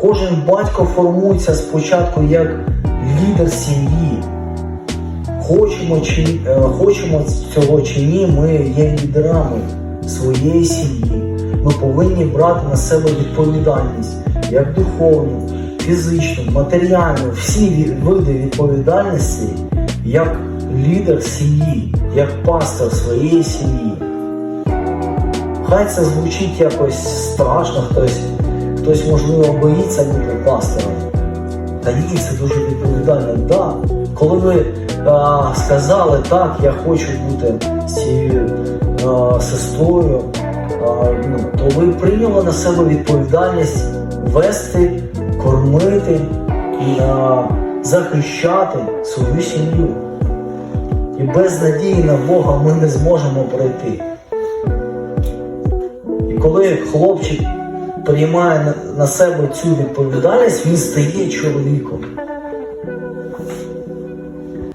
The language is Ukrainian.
Кожен батько формується спочатку як лідер сім'ї. Хочемо, чи, е, хочемо цього чи ні, ми є лідерами своєї сім'ї. Ми повинні брати на себе відповідальність як духовну, фізичну, матеріальну, всі види відповідальності як лідер сім'ї, як пастор своєї сім'ї. Хай це звучить якось страшно, хтось, хтось можливо боїться бути пастором. Та ні, це дуже відповідально. Да. Коли ви а, сказали так, я хочу бути цією а, сестрою, а, ну, то ви прийняли на себе відповідальність вести, кормити і а, захищати свою сім'ю. І без надії на Бога ми не зможемо пройти. І коли хлопчик приймає на- себе цю відповідальність, він стає чоловіком.